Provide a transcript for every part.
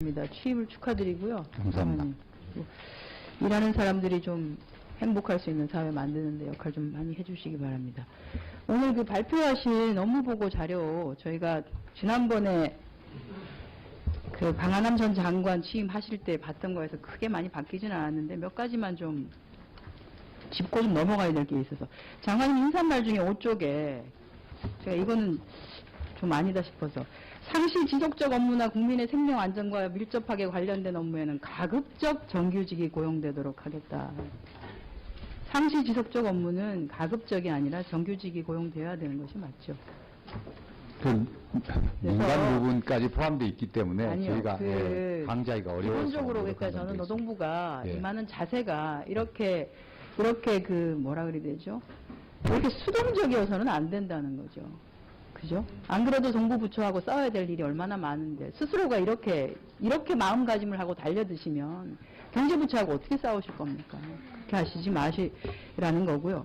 입니다. 취임을 축하드리고요. 감사합니다. 음, 또 일하는 사람들이 좀 행복할 수 있는 사회 만드는 데 역할 좀 많이 해주시기 바랍니다. 오늘 그 발표하신 업무보고 자료 저희가 지난번에 그 방한함 전 장관 취임하실 때 봤던 거에서 크게 많이 바뀌지는 않았는데 몇 가지만 좀 짚고 좀 넘어가야 될 게 있어서 장관님 인사말 중에 5쪽에 제가 이거는 좀 아니다 싶어서 상시 지속적 업무나 국민의 생명 안전과 밀접하게 관련된 업무에는 가급적 정규직이 고용되도록 하겠다. 상시 지속적 업무는 가급적이 아니라 정규직이 고용되어야 되는 것이 맞죠. 그 민간 부분까지 포함되어 있기 때문에 아니요, 저희가 그 예, 강제하기가 어려워서 기본적으로 그러니까 저는. 노동부가 예. 임하는 자세가 이렇게 이렇게 그 뭐라 그래야 되죠? 이렇게 수동적이어서는 안 된다는 거죠. 그죠? 안 그래도 정부부처하고 싸워야 될 일이 얼마나 많은데 스스로가 이렇게 이렇게 마음가짐을 하고 달려드시면 경제부처하고 어떻게 싸우실 겁니까? 그렇게 하시지 마시라는 거고요.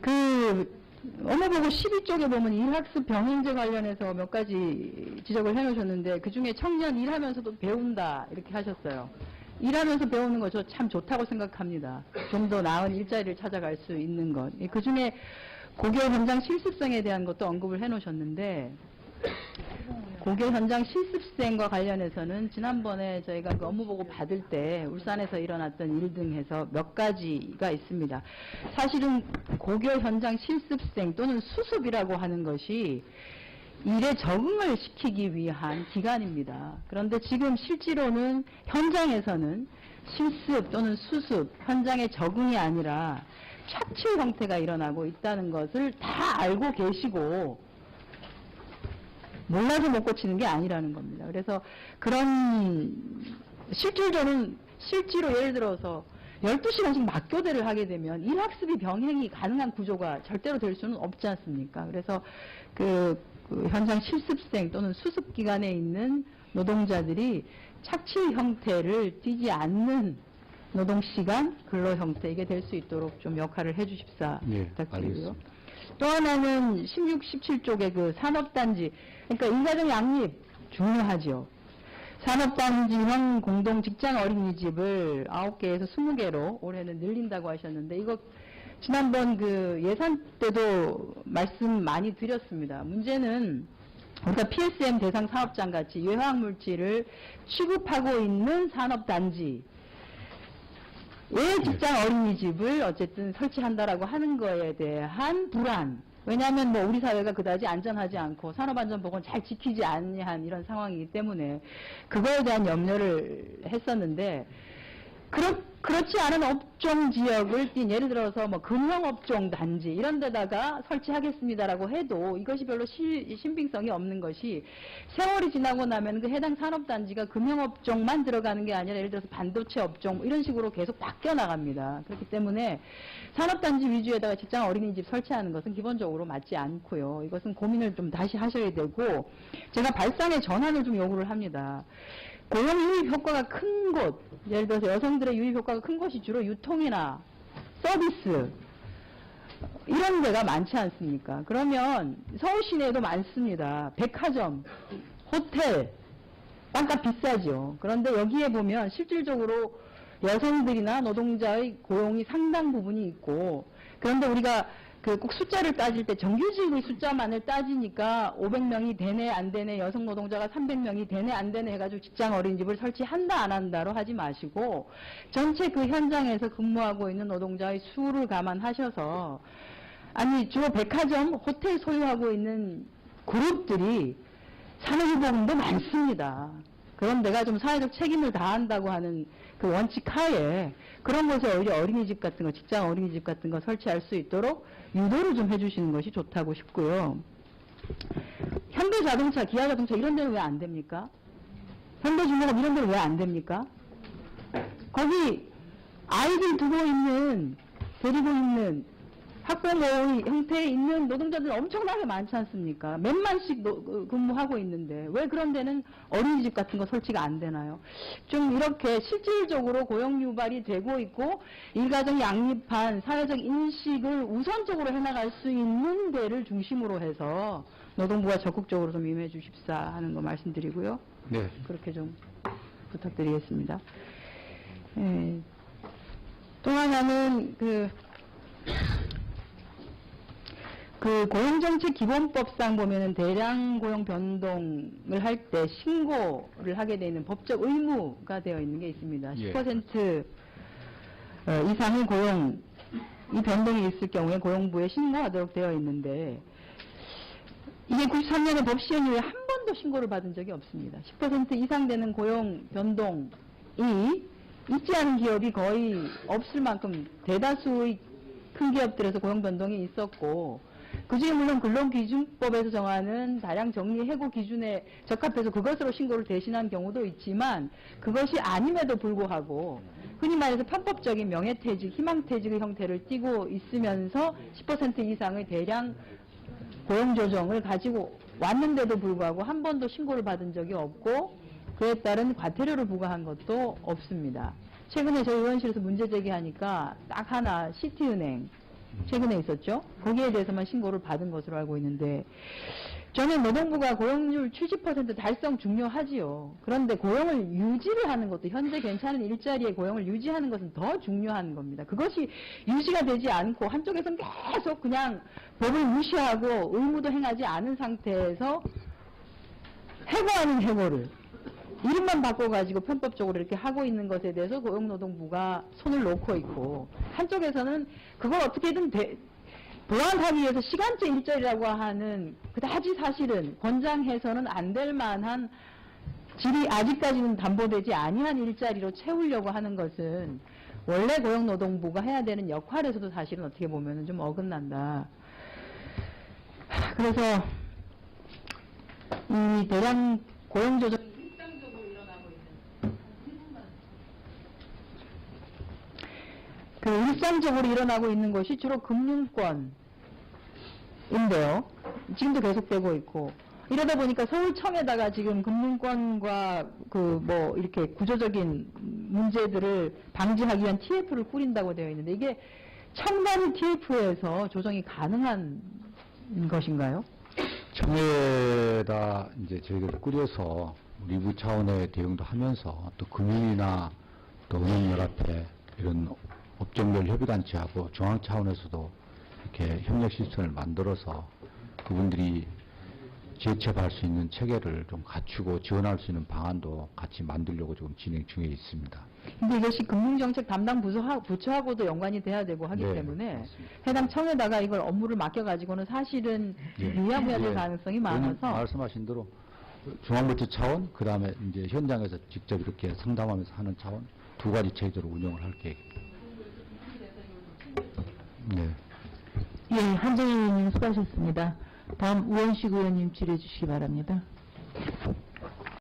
그 업무보고 12쪽에 보면 일학습 병행제 관련해서 몇 가지 지적을 해놓으셨는데 그 중에 청년 일하면서도 배운다 이렇게 하셨어요. 일하면서 배우는 거 저 참 좋다고 생각합니다. 좀 더 나은 일자리를 찾아갈 수 있는 것. 그 중에 고교 현장 실습생에 대한 것도 언급을 해놓으셨는데 고교 현장 실습생과 관련해서는 지난번에 저희가 그 업무보고 받을 때 울산에서 일어났던 일 등 해서 몇 가지가 있습니다. 사실은 고교 현장 실습생 또는 수습이라고 하는 것이 일에 적응을 시키기 위한 기간입니다. 그런데 지금 실제로는 현장에서는 실습 또는 수습, 현장의 적응이 아니라 착취 형태가 일어나고 있다는 것을 다 알고 계시고 몰라서 못 고치는 게 아니라는 겁니다. 그래서 그런 실질적으로는 실제로 예를 들어서 12시간씩 맞교대를 하게 되면 일학습이 병행이 가능한 구조가 절대로 될 수는 없지 않습니까? 그래서 그, 그 현장 실습생 또는 수습 기간에 있는 노동자들이 착취 형태를 띠지 않는 노동 시간, 근로 형태 이게 될 수 있도록 좀 역할을 해주십사 예, 부탁드리고요. 알겠습니다. 또 하나는 16, 17쪽의 그 산업단지, 그러니까 일가정 양립 중요하죠. 산업단지형 공동 직장 어린이집을 9개에서 20개로 올해는 늘린다고 하셨는데, 이거 지난번 그 예산 때도 말씀 많이 드렸습니다. 문제는 우리가 PSM 대상 사업장 같이 유해화학 물질을 취급하고 있는 산업단지, 왜 직장 어린이집을 어쨌든 설치한다라고 하는 거에 대한 불안. 왜냐하면 뭐 우리 사회가 그다지 안전하지 않고 산업안전보건 잘 지키지 않는 이런 상황이기 때문에 그거에 대한 염려를 했었는데 그렇, 그렇지 않은 업종 지역을 띈 예를 들어서 뭐 금형업종 단지 이런 데다가 설치하겠습니다라고 해도 이것이 별로 시- 신빙성이 없는 것이 세월이 지나고 나면 그 해당 산업단지가 금형업종만 들어가는 게 아니라 예를 들어서 반도체 업종 뭐 이런 식으로 계속 바뀌어 나갑니다. 그렇기 때문에 산업단지 위주에다가 직장 어린이집 설치하는 것은 기본적으로 맞지 않고요. 이것은 고민을 좀 다시 하셔야 되고 제가 발상의 전환을 좀 요구를 합니다. 고용 유입 효과가 큰 곳, 예를 들어서 여성들의 유입 효과가 큰 곳이 주로 유통이나 서비스, 이런 데가 많지 않습니까? 그러면 서울 시내에도 많습니다. 백화점, 호텔, 땅값 비싸죠. 그런데 여기에 보면 실질적으로 여성들이나 노동자의 고용이 상당 부분이 있고, 그런데 우리가 그 꼭 숫자를 따질 때 정규직의 숫자만을 따지니까 500명이 되네 안 되네 여성 노동자가 300명이 되네 안 되네 해가지고 직장 어린이집을 설치한다 안 한다로 하지 마시고 전체 그 현장에서 근무하고 있는 노동자의 수를 감안하셔서 아니 주로 백화점 호텔 소유하고 있는 그룹들이 산업유보금도 많습니다. 그런 데가 좀 사회적 책임을 다한다고 하는 그 원칙 하에 그런 곳에 오히려 어린이집 같은 거, 직장 어린이집 같은 거 설치할 수 있도록 유도를 좀 해주시는 것이 좋다고 싶고요. 현대 자동차, 기아 자동차 이런 데는 왜 안 됩니까? 현대 중공업 이런 데는 왜 안 됩니까? 거기 아이들 두고 있는, 데리고 있는 학부모의 형태에 있는 노동자들 엄청나게 많지 않습니까? 몇만씩 노- 그 근무하고 있는데 왜 그런 데는 어린이집 같은 거 설치가 안 되나요? 좀 이렇게 실질적으로 고용 유발이 되고 있고 일가정 양립한 사회적 인식을 우선적으로 해나갈 수 있는 데를 중심으로 해서 노동부가 적극적으로 좀 임해 주십사 하는 거 말씀드리고요. 네, 그렇게 좀 부탁드리겠습니다. 예. 또 하나는 그, 그 고용정책 기본법상 보면은 대량 고용 변동을 할 때 신고를 하게 되는 법적 의무가 되어 있는 게 있습니다. 예. 10% 어, 이상의 고용, 이 변동이 있을 경우에 고용부에 신고하도록 되어 있는데 이게 93년에 법 시행 이후에 한 번도 신고를 받은 적이 없습니다. 10% 이상 되는 고용 변동이 있지 않은 기업이 거의 없을 만큼 대다수의 큰 기업들에서 고용 변동이 있었고 그 중에 물론 근로기준법에서 정하는 다량 정리 해고 기준에 적합해서 그것으로 신고를 대신한 경우도 있지만 그것이 아님에도 불구하고 흔히 말해서 편법적인 명예퇴직, 희망퇴직의 형태를 띠고 있으면서 10% 이상의 대량 고용조정을 가지고 왔는데도 불구하고 한 번도 신고를 받은 적이 없고 그에 따른 과태료를 부과한 것도 없습니다. 최근에 저희 의원실에서 문제 제기하니까 딱 하나 시티은행 최근에 있었죠. 거기에 대해서만 신고를 받은 것으로 알고 있는데 저는 노동부가 고용률 70% 달성 중요하지요. 그런데 고용을 유지를 하는 것도 현재 괜찮은 일자리의 고용을 유지하는 것은 더 중요한 겁니다. 그것이 유지가 되지 않고 한쪽에서는 계속 그냥 법을 무시하고 의무도 행하지 않은 상태에서 해고 아닌 해고를 이름만 바꿔가지고 편법적으로 이렇게 하고 있는 것에 대해서 고용노동부가 손을 놓고 있고 한쪽에서는 그걸 어떻게든 대- 보완하기 위해서 시간제 일자리라고 하는 그다지 사실은 권장해서는 안 될 만한 질이 아직까지는 담보되지 아니한 일자리로 채우려고 하는 것은 원래 고용노동부가 해야 되는 역할에서도 사실은 어떻게 보면 좀 어긋난다. 하, 그래서 이 대량 고용조정 일상적으로 일어나고 있는 그 일상적으로 일어나고 있는 것이 주로 금융권인데요. 지금도 계속되고 있고 이러다 보니까 서울청에다가 지금 금융권과 그 뭐 이렇게 구조적인 문제들을 방지하기 위한 TF를 꾸린다고 되어 있는데 이게 청단위 TF에서 조정이 가능한 것인가요? 청해다 이제 저희가 꾸려서 리부 차원의 대응도 하면서 또 금융이나 또 은행연합회 이런 업종별 협의단체하고 중앙 차원에서도 이렇게 협력 시스템을 만들어서 그분들이 재취업할 수 있는 체계를 좀 갖추고 지원할 수 있는 방안도 같이 만들려고 지금 진행 중에 있습니다. 근데 이것이 금융정책 담당 부서하, 부처하 고도 연관이 돼야 되고 하기 네, 때문에 맞습니다. 해당 청에다가 이걸 업무를 맡겨가지고는 사실은 예. 유야무야 될 예. 가능성이 많아서 말씀하신 대로 중앙부처 차원, 그 다음에 이제 현장에서 직접 이렇게 상담하면서 하는 차원 두 가지 체제로 운영을 할 계획입니다. 네. 예, 한정희 의원님 수고하셨습니다. 다음 우원식 의원님 질의해 주시기 바랍니다.